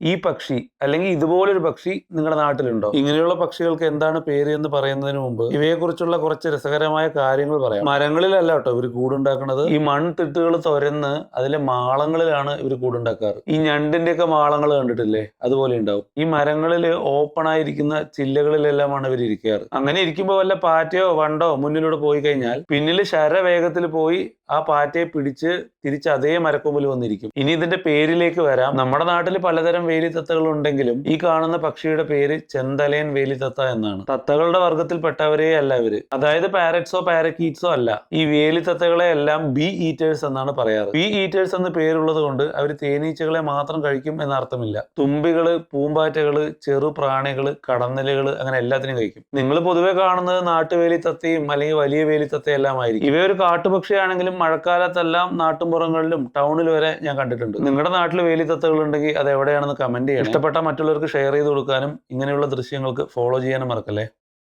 ഈ പക്ഷി അല്ലെങ്കിൽ ഇതുപോലൊരു പക്ഷി നിങ്ങളുടെ നാട്ടിലുണ്ടോ? ഇങ്ങനെയുള്ള പക്ഷികൾക്ക് എന്താണ് പേര് എന്ന് പറയുന്നതിന് മുമ്പ് ഇവയെക്കുറിച്ചുള്ള കുറച്ച് രസകരമായ കാര്യങ്ങൾ പറയാം. മരങ്ങളിലല്ല കേട്ടോ ഇവർ കൂടുണ്ടാക്കുന്നത് ഈ മൺതിട്ടുകൾ തുരന്ന് അതിലെ മാളങ്ങളിലാണ് ഇവർ കൂടുണ്ടാക്കാറ്. ഈ ഞണ്ടിന്റെ ഒക്കെ മാളങ്ങൾ കണ്ടിട്ടില്ലേ? അതുപോലെ ഉണ്ടാവും. ഈ മരങ്ങളിൽ ഓപ്പൺ ആയിരിക്കുന്ന ചില്ലകളിലെല്ലാമാണ് ഇവർ ഇരിക്കാറ്. അങ്ങനെ ഇരിക്കുമ്പോൾ വല്ല പാറ്റയോ വണ്ടോ മുന്നിലൂടെ പോയി കഴിഞ്ഞാൽ പിന്നിൽ ശരവേഗത്തിൽ പോയി ആ പാറ്റയെ പിടിച്ച് തിരിച്ച് അതേ മരക്കൊമ്പിൽ വന്നിരിക്കും. ഇനി ഇതിന്റെ പേരിലേക്ക് വരാം. നമ്മുടെ നാട്ടിൽ പലതരം വേലിത്തത്തകൾ ഉണ്ടെങ്കിലും ഈ കാണുന്ന പക്ഷിയുടെ പേര് ചെന്തലയൻ വേലിത്തത്ത എന്നാണ്. തത്തകളുടെ വർഗത്തിൽപ്പെട്ടവരേ അല്ല ഇവർ. അതായത് പാരറ്റ്സോ പാരക്കീറ്റ്സോ അല്ല. ഈ വേലിത്തത്തകളെ എല്ലാം ബി ഈറ്റേഴ്സ് എന്നാണ് പറയാറ്. ബി ഈറ്റേഴ്സ് എന്ന് പേരുള്ളത് കൊണ്ട് അവർ തേനീച്ചകളെ മാത്രം കഴിക്കും എന്ന അർത്ഥമില്ല. തുമ്പികൾ പൂമ്പാറ്റകൾ ചെറു പ്രാണികൾ കടന്നലുകൾ അങ്ങനെ എല്ലാത്തിനും കഴിക്കും. നിങ്ങൾ പൊതുവെ കാണുന്നത് നാട്ടുവേലിത്തത്തയും അല്ലെങ്കിൽ വലിയ വേലിത്തത്തയും എല്ലാം ആയിരിക്കും ഇവയൊരു കാട്ടുപക്ഷിയാണെങ്കിലും മഴക്കാലത്തെല്ലാം നാട്ടുമ്പുറങ്ങളിലും ടൗണിൽ വരെ ഞാൻ കണ്ടിട്ടുണ്ട്. നിങ്ങളുടെ നാട്ടിൽ വേലിത്തത്തകൾ ഉണ്ടെങ്കിൽ അത് എവിടെയാണെന്ന് കമന്റ് ചെയ്യണം. ഇഷ്ടപ്പെട്ട മറ്റുള്ളവർക്ക് ഷെയർ ചെയ്ത് കൊടുക്കാനും ഇങ്ങനെയുള്ള ദൃശ്യങ്ങൾക്ക് ഫോളോ ചെയ്യാനും മറക്കല്ലേ?